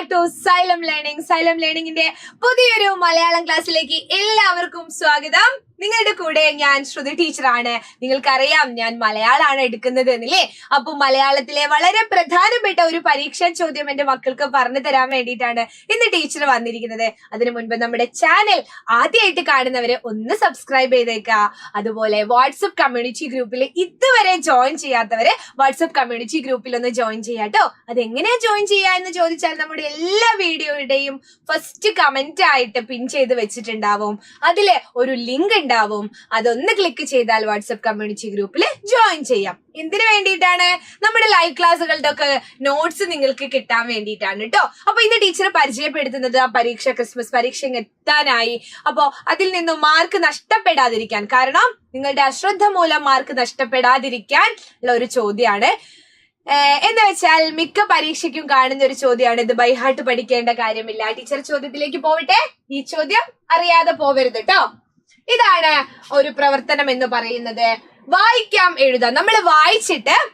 Back to Xylem learning Xylem ലേണിംഗിന്റെ പുതിയൊരു മലയാളം ക്ലാസ്സിലേക്ക് എല്ലാവർക്കും സ്വാഗതം. നിങ്ങളുടെ കൂടെ ഞാൻ ശ്രുതി ടീച്ചറാണ്. നിങ്ങൾക്കറിയാം ഞാൻ മലയാളമാണ് എടുക്കുന്നത് എന്നല്ലേ? അപ്പൊ മലയാളത്തിലെ വളരെ പ്രധാനപ്പെട്ട ഒരു പരീക്ഷാ ചോദ്യം എന്റെ മക്കൾക്ക് പറഞ്ഞു തരാൻ വേണ്ടിയിട്ടാണ് ഇന്ന് ടീച്ചർ വന്നിരിക്കുന്നത്. അതിനു മുൻപ് നമ്മുടെ ചാനൽ ആദ്യമായിട്ട് കാണുന്നവരെ ഒന്ന് സബ്സ്ക്രൈബ് ചെയ്തേക്കുക. അതുപോലെ വാട്സപ്പ് കമ്മ്യൂണിറ്റി ഗ്രൂപ്പിൽ ഇതുവരെ ജോയിൻ ചെയ്യാത്തവരെ വാട്സപ്പ് കമ്മ്യൂണിറ്റി ഗ്രൂപ്പിൽ ഒന്ന് ജോയിൻ ചെയ്യാട്ടോ അതെങ്ങനെയാ ജോയിൻ ചെയ്യുക എന്ന് ചോദിച്ചാൽ നമ്മുടെ എല്ലാ വീഡിയോയുടെയും ഫസ്റ്റ് കമന്റ് ആയിട്ട് പിൻ ചെയ്ത് വെച്ചിട്ടുണ്ടാവും. അതിലെ ഒരു ലിങ്ക് ഉണ്ടാവും. അതൊന്ന് ക്ലിക്ക് ചെയ്താൽ വാട്സപ്പ് കമ്മ്യൂണിറ്റി ഗ്രൂപ്പിൽ ജോയിൻ ചെയ്യാം. എന്തിനു വേണ്ടിയിട്ടാണ്? നമ്മുടെ ലൈവ് ക്ലാസ്സുകളുടെ ഒക്കെ നോട്ട്സ് നിങ്ങൾക്ക് കിട്ടാൻ വേണ്ടിയിട്ടാണ് കേട്ടോ അപ്പൊ ഇന്ന് ടീച്ചർ പരിചയപ്പെടുത്തുന്നത് ആ പരീക്ഷ ക്രിസ്മസ് പരീക്ഷ എത്താനായി. അപ്പോ അതിൽ നിന്നും മാർക്ക് നഷ്ടപ്പെടാതിരിക്കാൻ. കാരണം നിങ്ങളുടെ അശ്രദ്ധ മൂലം മാർക്ക് നഷ്ടപ്പെടാതിരിക്കാൻ ഉള്ള ഒരു ചോദ്യമാണ്. എന്ന് വെച്ചാൽ മിക്ക പരീക്ഷയ്ക്കും കാണുന്ന ഒരു ചോദ്യമാണ്. ഇത് ബൈഹാർട്ട് പഠിക്കേണ്ട കാര്യമില്ല. ടീച്ചർ ചോദ്യത്തിലേക്ക് പോവട്ടെ? ഈ ചോദ്യം അറിയാതെ പോവരുത് കേട്ടോ ഇതാണ് ഒരു പ്രവർത്തനം എന്ന് പറയുന്നത്. വായിക്കാം എഴുതാം. നമ്മൾ വായിച്ചിട്ട്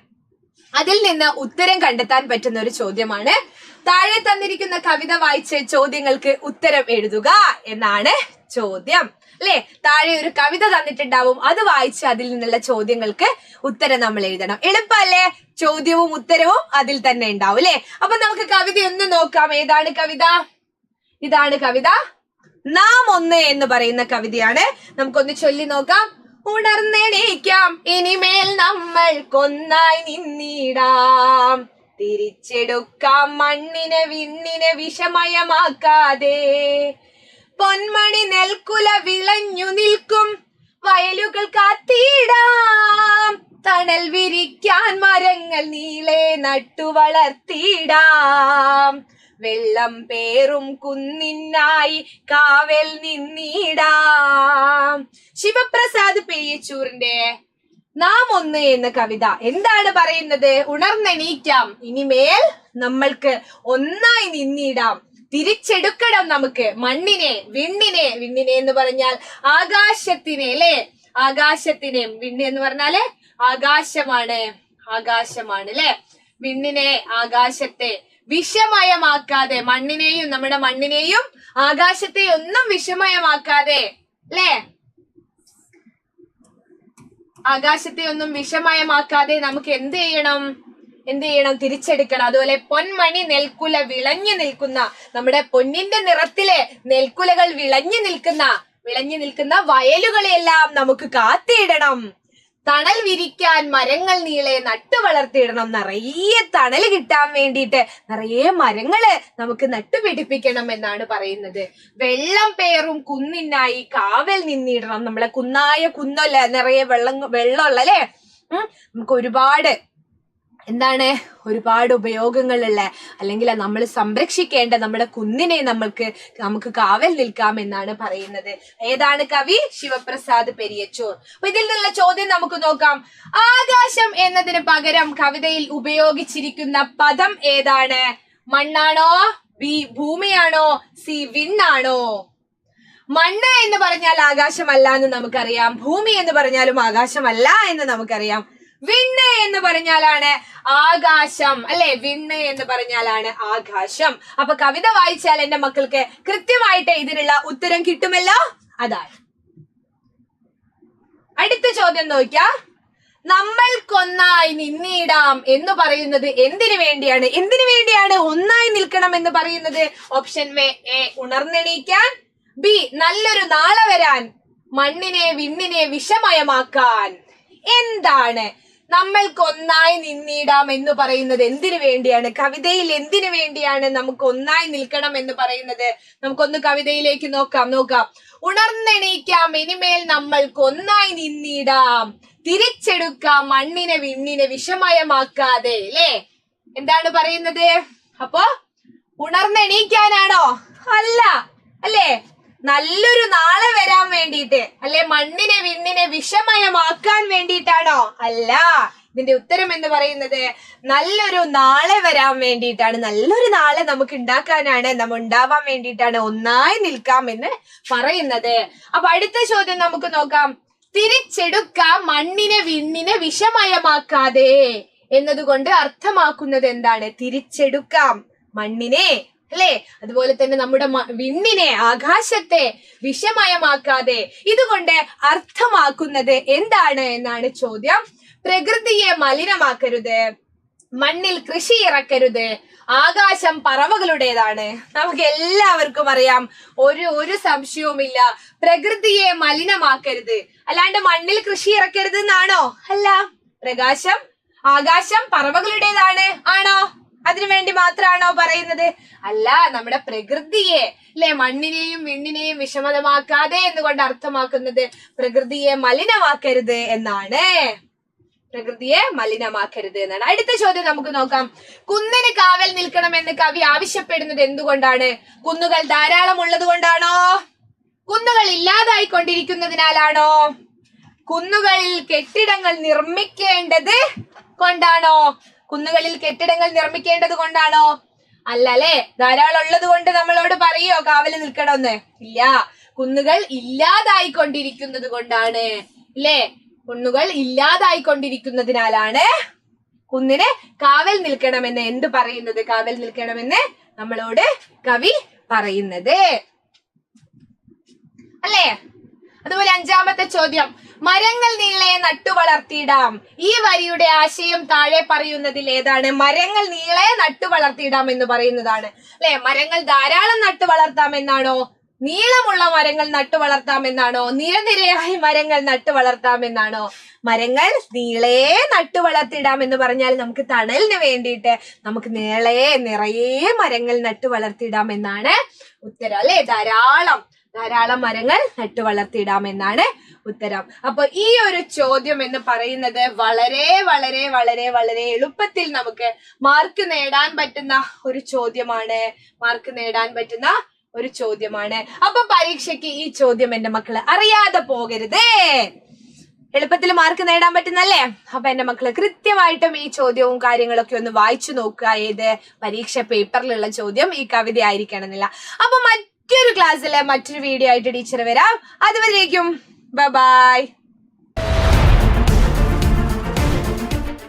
അതിൽ നിന്ന് ഉത്തരം കണ്ടെത്താൻ പറ്റുന്ന ഒരു ചോദ്യമാണ്. താഴെ തന്നിരിക്കുന്ന കവിത വായിച്ച് ചോദ്യങ്ങൾക്ക് ഉത്തരം എഴുതുക എന്നാണ് ചോദ്യം. അല്ലെ? താഴെ ഒരു കവിത തന്നിട്ടുണ്ടാവും അത് വായിച്ച് അതിൽ നിന്നുള്ള ചോദ്യങ്ങൾക്ക് ഉത്തരം നമ്മൾ എഴുതണം. എളുപ്പല്ലേ ചോദ്യവും ഉത്തരവും അതിൽ തന്നെ ഉണ്ടാവും അല്ലെ? അപ്പൊ നമുക്ക് കവിത ഒന്ന് നോക്കാം. ഏതാണ് കവിത? ഇതാണ് കവിത. നാം ഒന്ന് എന്ന് പറയുന്ന കവിതയാണ്. നമുക്കൊന്ന് ചൊല്ലി നോക്കാം. ഉണർന്നെണീക്കാം. ഇനിമേൽ നമ്മൾ കൊന്നായി നിന്നിടാം. തിരിച്ചെടുക്കാം. മണ്ണിനെ വിണ്ണിനെ വിഷമയമാക്കാതെ. പൊന്മണി നെൽക്കുല വിളഞ്ഞു നിൽക്കും. വയലുകൾ കാത്തിടാം. തണൽ വിരിക്കാൻ മരങ്ങൾ നീളെ നട്ടു വളർത്തിടാം. വെള്ളം പേറും കുന്നിനായി കാവൽ നിന്നിടാം. ശിവപ്രസാദ് പെയ്യച്ചൂറിന്റെ നാം ഒന്ന് എന്ന കവിത എന്താണ് പറയുന്നത്? ഉണർന്നെണീക്കാം. ഇനിമേൽ നമ്മൾക്ക് ഒന്നായി നിന്നിടാം. തിരിച്ചെടുക്കണം നമുക്ക്. മണ്ണിനെ വിണ്ണിനെ വിണ്ണിനെ എന്ന് പറഞ്ഞാൽ ആകാശത്തിനെ അല്ലെ? ആകാശത്തിനെ വിണ്ണി എന്ന് പറഞ്ഞാൽ ആകാശമാണ്. ആകാശമാണ് അല്ലെ? വിണ്ണിനെ ആകാശത്തെ വിഷമയമാക്കാതെ മണ്ണിനെയും നമ്മുടെ മണ്ണിനെയും ആകാശത്തെ ഒന്നും വിഷമയമാക്കാതെ അല്ലേ? ആകാശത്തെ ഒന്നും വിഷമയമാക്കാതെ നമുക്ക് എന്ത് ചെയ്യണം? എന്ത് ചെയ്യണം? തിരിച്ചെടുക്കണം. അതുപോലെ പൊന്മണി നെൽക്കുല വിളഞ്ഞു നിൽക്കുന്ന നമ്മുടെ പൊന്നിന്റെ നിറത്തിലെ നെൽക്കുലകൾ വിളഞ്ഞു നിൽക്കുന്ന വിളഞ്ഞു നിൽക്കുന്ന വയലുകളെല്ലാം നമുക്ക് കാത്തിടണം. തണൽ വിരിക്കാൻ മരങ്ങൾ നീളെ നട്ടു വളർത്തിയിടണം. നിറയെ തണൽ കിട്ടാൻ വേണ്ടിയിട്ട് നിറയെ മരങ്ങൾ നമുക്ക് നട്ടുപിടിപ്പിക്കണം എന്നാണ് പറയുന്നത്. വെള്ളം പേറും കുന്നിനായി കാവൽ നിന്നിടണം. നമ്മളെ കുന്നായ കുന്നല്ല നിറയെ വെള്ളം വെള്ളമുള്ള അല്ലേ നമുക്ക് ഒരുപാട് എന്താണ് ഒരുപാട് ഉപയോഗങ്ങളുള്ള അല്ലെങ്കിൽ നമ്മൾ സംരക്ഷിക്കേണ്ട നമ്മുടെ കുന്നിനെ നമ്മൾക്ക് നമുക്ക് കാവൽ നിൽക്കാം എന്നാണ് പറയുന്നത്. ഏതാണ് കവി? ശിവപ്രസാദ് പെരിയച്ചൂർ. അപ്പൊ ഇതിൽ നിന്നുള്ള ചോദ്യം നമുക്ക് നോക്കാം. ആകാശം എന്നതിന് പകരം കവിതയിൽ ഉപയോഗിച്ചിരിക്കുന്ന പദം ഏതാണ്? മണ്ണാണോ? ബി ഭൂമിയാണോ? സി വിണ്ണാണോ? മണ്ണ് എന്ന് പറഞ്ഞാൽ ആകാശമല്ല എന്ന് നമുക്കറിയാം. ഭൂമി എന്ന് പറഞ്ഞാലും ആകാശമല്ല എന്ന് നമുക്കറിയാം. വിണ്ണ് എന്ന് പറഞ്ഞാലാണ് ആകാശം അല്ലെ? വിണ്ണ് എന്ന് പറഞ്ഞാലാണ് ആകാശം. അപ്പൊ കവിത വായിച്ചാൽ എന്റെ മക്കൾക്ക് കൃത്യമായിട്ട് ഇതിനുള്ള ഉത്തരം കിട്ടുമല്ലോ? അതാണ്. അടുത്ത ചോദ്യം നോക്കിയാ. നമ്മൾക്കൊന്നായി നിന്നിടാം എന്ന് പറയുന്നത് എന്തിനു വേണ്ടിയാണ്? എന്തിനു വേണ്ടിയാണ് ഒന്നായി നിൽക്കണം എന്ന് പറയുന്നത്? Option A ഉണർന്നെണീക്കാൻ. ബി നല്ലൊരു നാളെ വരാൻ. മണ്ണിനെ വിണ്ണിനെ വിഷമയമാക്കാൻ. എന്താണ്? നമ്മൾക്ക് ഒന്നായി നിന്നിടാം എന്ന് പറയുന്നത് എന്തിനു വേണ്ടിയാണ്? കവിതയിൽ എന്തിനു വേണ്ടിയാണ് നമുക്ക് ഒന്നായി നിൽക്കണം എന്ന് പറയുന്നത്? നമുക്കൊന്ന് കവിതയിലേക്ക് നോക്കാം നോക്കാം. ഉണർന്നെണീക്കാം ഇനിമേൽ നമ്മൾക്ക് ഒന്നായി നിന്നിടാം. തിരിച്ചെടുക്കാം മണ്ണിനെ വിണ്ണിനെ വിഷമയമാക്കാതെ അല്ലേ? എന്താണ് പറയുന്നത്? അപ്പോ ഉണർന്നെണീക്കാനാണോ? അല്ല അല്ലേ? നല്ലൊരു നാളെ വരാൻ വേണ്ടിയിട്ട്. അല്ലെ? മണ്ണിനെ വിണ്ണിനെ വിഷമയമാക്കാൻ വേണ്ടിയിട്ടാണോ? അല്ല. ഇതിന്റെ ഉത്തരം എന്ന് പറയുന്നത് നല്ലൊരു നാളെ വരാൻ വേണ്ടിയിട്ടാണ്. നല്ലൊരു നാളെ നമുക്ക് ഉണ്ടാക്കാനാണ് നമ്മൾ ഉണ്ടാവാൻ വേണ്ടിയിട്ടാണ് ഒന്നായി നിൽക്കാം എന്ന് പറയുന്നത്. അപ്പൊ അടുത്ത ചോദ്യം നമുക്ക് നോക്കാം. തിരിച്ചെടുക്കാം മണ്ണിനെ വിണ്ണിനെ വിഷമയമാക്കാതെ എന്നതുകൊണ്ട് അർത്ഥമാക്കുന്നത് എന്താണ്? തിരിച്ചെടുക്കാം മണ്ണിനെ അല്ലേ? അതുപോലെ തന്നെ നമ്മുടെ വിണ്ണിനെ ആകാശത്തെ വിഷമയമാക്കാതെ ഇതുകൊണ്ട് അർത്ഥമാക്കുന്നത് എന്താണ് എന്നാണ് ചോദ്യം. പ്രകൃതിയെ മലിനമാക്കരുത് മണ്ണിൽ കൃഷി ഇറക്കരുത് ആകാശം പറവകളുടേതാണ്. നമുക്ക് എല്ലാവർക്കും അറിയാം ഒരു ഒരു സംശയവുമില്ല. പ്രകൃതിയെ മലിനമാക്കരുത്. അല്ലാണ്ട് മണ്ണിൽ കൃഷി ഇറക്കരുത് എന്നാണോ അല്ല. പ്രകാശം ആകാശം പറവകളുടേതാണ് ആണോ? അതിനു വേണ്ടി മാത്രമാണോ പറയുന്നത്? അല്ല നമ്മുടെ പ്രകൃതിയെ അല്ലെ? മണ്ണിനെയും വിണ്ണിനെയും വിഷമതമാക്കാതെ എന്നുകൊണ്ട് അർത്ഥമാക്കുന്നത്? പ്രകൃതിയെ മലിനമാക്കരുത് എന്നാണ്. പ്രകൃതിയെ മലിനമാക്കരുത് എന്നാണ്. അടുത്ത ചോദ്യം നമുക്ക് നോക്കാം. കുന്നിന് കാവൽ നിൽക്കണമെന്ന് കവി ആവശ്യപ്പെടുന്നത് എന്തുകൊണ്ടാണ്? കുന്നുകൾ ധാരാളം ഉള്ളത് കൊണ്ടാണോ കുന്നുകൾ ഇല്ലാതായി കൊണ്ടിരിക്കുന്നതിനാലാണോ? കുന്നുകളിൽ കെട്ടിടങ്ങൾ നിർമ്മിക്കേണ്ടത് കൊണ്ടാണോ? കുന്നുകളിൽ കെട്ടിടങ്ങൾ നിർമ്മിക്കേണ്ടത് കൊണ്ടാണോ? അല്ല അല്ലേ ധാരാളം ഉള്ളത് കൊണ്ട് നമ്മളോട് പറയോ കാവൽ നിൽക്കണമെന്ന്? ഇല്ല. കുന്നുകൾ ഇല്ലാതായിക്കൊണ്ടിരിക്കുന്നത് കൊണ്ടാണ്. ഇല്ലേ? കുന്നുകൾ ഇല്ലാതായിക്കൊണ്ടിരിക്കുന്നതിനാലാണ് കുന്നിന് കാവൽ നിൽക്കണമെന്ന് എന്ത് പറയുന്നത്? കാവൽ നിൽക്കണമെന്ന് നമ്മളോട് കവി പറയുന്നത്. അല്ലേ? അതുപോലെ അഞ്ചാമത്തെ ചോദ്യം. മരങ്ങൾ നീളെ നട്ടു വളർത്തിയിടാം. ഈ വരിയുടെ ആശയം താഴെ പറയുന്നതിൽ ഏതാണ്? മരങ്ങൾ നീളെ നട്ടു വളർത്തിയിടാം എന്ന് പറയുന്നതാണ്. അല്ലെ? മരങ്ങൾ ധാരാളം നട്ടു വളർത്താം എന്നാണോ? നീളമുള്ള മരങ്ങൾ നട്ടു വളർത്താം എന്നാണോ? നിരനിരയായി മരങ്ങൾ നട്ടു വളർത്താം എന്നാണോ? മരങ്ങൾ നീളെ നട്ടു വളർത്തിയിടാം എന്ന് പറഞ്ഞാൽ നമുക്ക് തണലിന് വേണ്ടിയിട്ട് നമുക്ക് നീളെ നിറയെ മരങ്ങൾ നട്ടു വളർത്തിയിടാം എന്നാണ് ഉത്തരം. അല്ലെ? ധാരാളം. ധാരാളം മരങ്ങൾ നട്ടു വളർത്തിയിടാം എന്നാണ് ഉത്തരം. അപ്പൊ ഈ ഒരു ചോദ്യം എന്ന് പറയുന്നത് വളരെ വളരെ വളരെ വളരെ എളുപ്പത്തിൽ നമുക്ക് മാർക്ക് നേടാൻ പറ്റുന്ന ഒരു ചോദ്യമാണ്. മാർക്ക് നേടാൻ പറ്റുന്ന ഒരു ചോദ്യമാണ്. അപ്പൊ പരീക്ഷയ്ക്ക് ഈ ചോദ്യം എന്റെ മക്കൾ അറിയാതെ പോകരുതേ. എളുപ്പത്തിൽ മാർക്ക് നേടാൻ പറ്റുന്നല്ലേ? അപ്പൊ എന്റെ മക്കൾ കൃത്യമായിട്ടും ഈ ചോദ്യവും കാര്യങ്ങളൊക്കെ ഒന്ന് വായിച്ചു നോക്കുക. ഏത് പരീക്ഷ പേപ്പറിലുള്ള ചോദ്യം ഈ കവിത ആയിരിക്കണം എന്നില്ല അപ്പൊ മറ്റൊരു ക്ലാസ്സിലെ മറ്റൊരു വീഡിയോ ആയിട്ട് ടീച്ചർ വരാം. അതുവരേക്കും. ബൈ